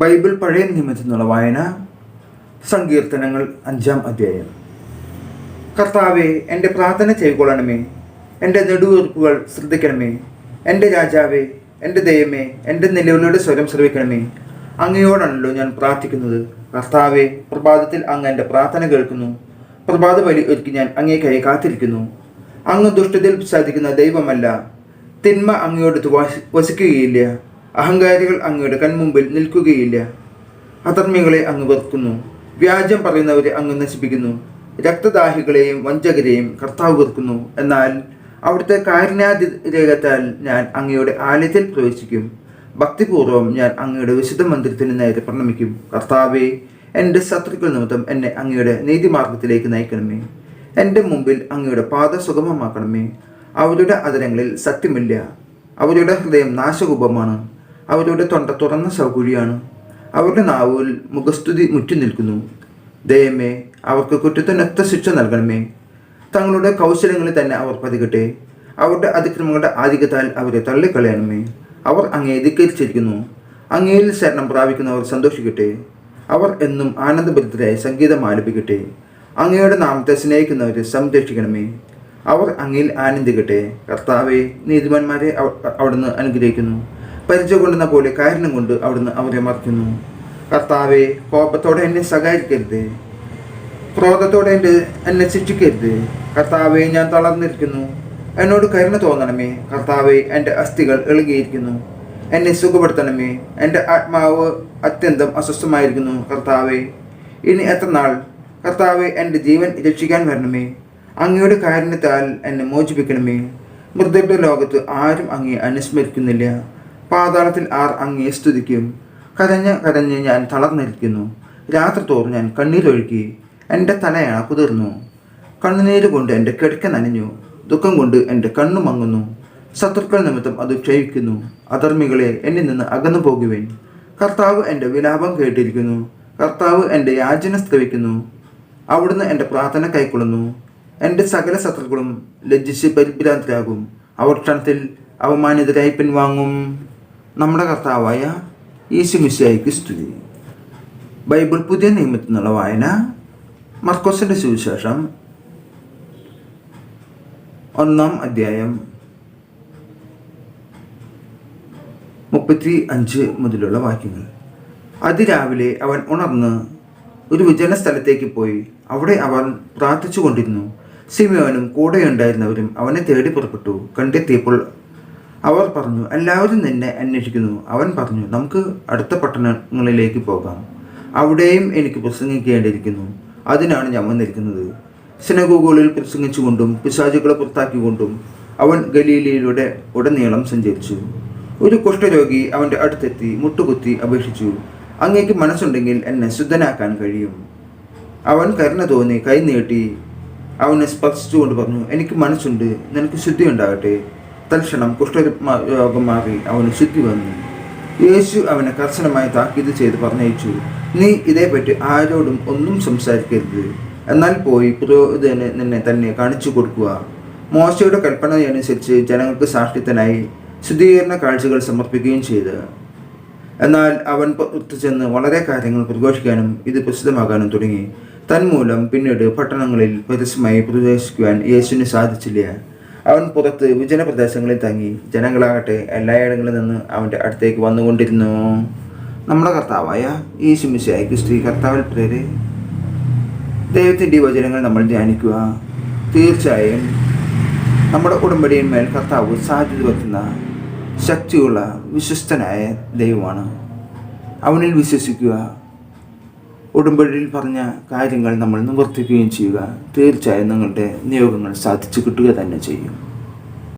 Bible പഴയ നിയമത്തിൽ നിന്നുള്ള വായന സങ്കീർത്തനങ്ങൾ അഞ്ചാം അധ്യായം. കർത്താവെ എന്റെ പ്രാർത്ഥന ചെയ്കൊള്ളണമേ എന്റെ നെടുവീർപ്പുകൾ ശ്രദ്ധിക്കണമേ. എന്റെ രാജാവേ എന്റെ ദൈവമേ എന്റെ നിലവിളിയുടെ സ്വരം ശ്രവിക്കണമേ. അങ്ങയോടാണല്ലോ ഞാൻ പ്രാർത്ഥിക്കുന്നത്. കർത്താവെ പ്രഭാതത്തിൽ അങ്ങ് എന്റെ പ്രാർത്ഥന കേൾക്കുന്നു. പ്രഭാത ബലി ഒരുക്കി ഞാൻ അങ്ങേക്കായി കാത്തിരിക്കുന്നു. അങ്ങ് ദുഷ്ടതയിൽ സാധിക്കുന്ന ദൈവമല്ല. തിന്മ അങ്ങയോട് വസി വസിക്കുകയില്ല അഹങ്കാരികൾ അങ്ങയുടെ കൺമുമ്പിൽ നിൽക്കുകയില്ല. അധർമ്മികളെ അങ്ങ് വെറുക്കുന്നു. വ്യാജം പറയുന്നവരെ അങ്ങ് നശിപ്പിക്കുന്നു. രക്തദാഹികളെയും വഞ്ചകരെയും കർത്താവ് വെറുക്കുന്നു. എന്നാൽ അവിടുത്തെ കാരുണ്യാതിരേകത്താൽ ഞാൻ അങ്ങയുടെ ആലയത്തിൽ പ്രവേശിക്കും. ഭക്തിപൂർവം ഞാൻ അങ്ങയുടെ വിശുദ്ധ മന്ദിരത്തിന് നേരെ പ്രണമിക്കും. കർത്താവെ എന്റെ ശത്രുക്കൾ നിമിത്തം എന്നെ അങ്ങയുടെ നീതിമാർഗത്തിലേക്ക് നയിക്കണമേ. എന്റെ മുമ്പിൽ അങ്ങയുടെ പാത സുഗമമാക്കണമേ അവരുടെ അതിരങ്ങളിൽ സത്യമില്ല. അവരുടെ ഹൃദയം നാശകൂപമാണ് അവരുടെ തൊണ്ട തുറന്ന സൗകര്യമാണ്. അവരുടെ നാവുകൾ മുഖസ്തുതി മുറ്റി നിൽക്കുന്നു. ദയമേ അവർക്ക് കുറ്റത്തിനൊത്ത ശിക്ഷ നൽകണമേ. തങ്ങളുടെ കൗശലങ്ങളിൽ തന്നെ അവർ പതികട്ടെ. അവരുടെ അതിക്രമങ്ങളുടെ ആധിക്യത്താൽ അവരെ തള്ളിക്കളയണമേ. അവർ അങ്ങേ ധിക്കരിച്ചിരിക്കുന്നു. അങ്ങയിൽ ശരണം പ്രാപിക്കുന്നവർ സന്തോഷിക്കട്ടെ. അവർ എന്നും ആനന്ദഭരിതരായി സംഗീതം ആലപിക്കട്ടെ. അങ്ങയുടെ നാമത്തെ സ്നേഹിക്കുന്നവരെ സംരക്ഷിക്കണമേ. അവർ അങ്ങയിൽ ആനന്ദിക്കട്ടെ. കർത്താവെ നീതിമാന്മാരെ അവ- അവിടുന്ന് അനുഗ്രഹിക്കുന്നു. പരിചയ കൊണ്ടുന്ന പോലെ കാരണം കൊണ്ട് അവിടുന്ന് അവരെ മറിക്കുന്നു. കർത്താവെ കോപത്തോടെ എന്നെ സഹായിക്കരുത്. ക്രോധത്തോടെ എന്റെ എന്നെ ശിക്ഷിക്കരുത്. കർത്താവെ ഞാൻ തളർന്നിരിക്കുന്നു. എന്നോട് കരുണ തോന്നണമേ. കർത്താവെ എന്റെ അസ്ഥികൾ ഇളകിയിരിക്കുന്നു. എന്നെ സുഖപ്പെടുത്തണമേ. എന്റെ ആത്മാവ് അത്യന്തം അസ്വസ്ഥമായിരിക്കുന്നു. കർത്താവെ ഇനി എത്ര നാൾ? കർത്താവെ എന്റെ ജീവൻ രക്ഷിക്കാൻ വരണമേ. അങ്ങയുടെ കാരുണ്യത്താൽ എന്നെ മോചിപ്പിക്കണമേ. മൃതരുടെ ലോകത്ത് ആരും അങ്ങേ അനുസ്മരിക്കുന്നില്ല. പാതാളത്തിൽ ആർ അങ്ങേ സ്തുതിക്കും. കരഞ്ഞ് കരഞ്ഞ് ഞാൻ തളർന്നിരിക്കുന്നു. രാത്രി തോറും ഞാൻ കണ്ണീരൊഴുക്കി എന്റെ തലയണ കുതിർന്നു. കണ്ണുനീര് കൊണ്ട് എന്റെ കിടക്ക നനഞ്ഞു. ദുഃഖം കൊണ്ട് എന്റെ കണ്ണു മങ്ങുന്നു. ശത്രുക്കൾ നിമിത്തം അത് ക്ഷയിക്കുന്നു. അധർമ്മികളെ എന്നിൽ നിന്ന് അകന്നു പോകുവേൻ. കർത്താവ് എന്റെ വിലാപം കേട്ടിരിക്കുന്നു. കർത്താവ് എന്റെ യാചന സ്ത്രവിക്കുന്നു അവിടുന്ന് എന്റെ പ്രാർത്ഥന കൈക്കൊള്ളുന്നു. എന്റെ സകല ശത്രുക്കളും ലജ്ജിച്ച് പരിഭ്രാന്തരാകും അവർ ക്ഷണത്തിൽ അവമാനിതരായി പിൻവാങ്ങും. നമ്മുടെ കർത്താവായ യേശു മിശിയായിക്ക് സ്തുതി. ബൈബിൾ പുതിയ നിയമത്തിൽ നിന്നുള്ള വായന മർക്കോസിന്റെ സുവിശേഷം ഒന്നാം അധ്യായം മുപ്പത്തി അഞ്ച് മുതലുള്ള വാക്യങ്ങൾ. അതിരാവിലെ അവൻ ഉണർന്ന് ഒരു വിജന സ്ഥലത്തേക്ക് പോയി. അവിടെ അവൻ പ്രാർത്ഥിച്ചു കൊണ്ടിരുന്നു സിമിയോനും കൂടെയുണ്ടായിരുന്നവരും അവനെ തേടി പുറപ്പെട്ടു. കണ്ടെത്തിയപ്പോൾ അവർ പറഞ്ഞു എല്ലാവരും നിന്നെ അന്വേഷിക്കുന്നു. അവൻ പറഞ്ഞു നമുക്ക് അടുത്ത പട്ടണങ്ങളിലേക്ക് പോകാം. അവിടെയും എനിക്ക് പ്രസംഗിക്കേണ്ടിയിരിക്കുന്നു. അതിനാണ് ഞാൻ വന്നിരിക്കുന്നത്. സിനഗോഗുകളിൽ പ്രസംഗിച്ചുകൊണ്ടും പിശാചുകളെ പുറത്താക്കിക്കൊണ്ടും അവൻ ഗലീലയിലൂടെ ഉടനീളം സഞ്ചരിച്ചു. ഒരു കുഷ്ഠരോഗി അവന്റെ അടുത്തെത്തി മുട്ടുകുത്തി അപേക്ഷിച്ചു. അങ്ങേക്ക് മനസ്സുണ്ടെങ്കിൽ എന്നെ ശുദ്ധനാക്കാൻ കഴിയും. അവൻ കരുണ തോന്നി കൈ നീട്ടി. അവനെ സ്പർശിച്ചുകൊണ്ട് പറഞ്ഞു എനിക്ക് മനസ്സുണ്ട്. നിനക്ക് ശുദ്ധി ഉണ്ടാകട്ടെ തൽക്ഷണം കുഷ്ഠരോഗം മാറി അവന് ശുദ്ധി വന്നു. യേശു അവനെ കർശനമായി താക്കീത് ചെയ്ത് പറഞ്ഞയച്ചു നീ ഇതേപ്പറ്റി ആരോടും ഒന്നും സംസാരിക്കരുത്. എന്നാൽ പോയി പുരോഹിതന് നിന്നെ തന്നെ കാണിച്ചു കൊടുക്കുക. മോശയുടെ കൽപ്പനയനുസരിച്ച് ജനങ്ങൾക്ക് സാക്ഷ്യത്തിനായി ശുദ്ധീകരണ കാഴ്ചകൾ സമർപ്പിക്കുകയും ചെയ്ത്. എന്നാൽ അവൻ ചെന്ന് വളരെ കാര്യങ്ങൾ പ്രഘോഷിക്കാനും ഇത് പ്രസിദ്ധമാകാനും തുടങ്ങി. തന്മൂലം പിന്നീട് പട്ടണങ്ങളിൽ പരസ്യമായി പ്രവേശിക്കുവാൻ യേശുവിന് സാധിച്ചില്ല. അവൻ പുറത്ത് വിജന പ്രദേശങ്ങളിൽ തങ്ങി. ജനങ്ങളാകട്ടെ എല്ലായിടങ്ങളിൽ നിന്ന് അവന്റെ അടുത്തേക്ക് വന്നുകൊണ്ടിരുന്നു. നമ്മുടെ കർത്താവായ ഈ മിശായിക്ക് സ്ത്രീ കർത്താവിൽ പ്രേരെ. ദൈവത്തിന്റെ വചനങ്ങൾ നമ്മൾ ധ്യാനിക്കുക. തീർച്ചയായും നമ്മുടെ ഉടമ്പടിയന്മേൽ കർത്താവ് സാധ്യത വെക്കുന്ന ശക്തിയുള്ള വിശ്വസ്തനായ ദൈവമാണ്. അവനിൽ വിശ്വസിക്കുക. ഉടമ്പടിയിൽ പറഞ്ഞ കാര്യങ്ങൾ നമ്മൾ നിവർത്തിക്കുകയും ചെയ്യുക. തീർച്ചയായും നിങ്ങളുടെ നിയോഗങ്ങൾ സാധിച്ചു കിട്ടുക തന്നെ ചെയ്യും.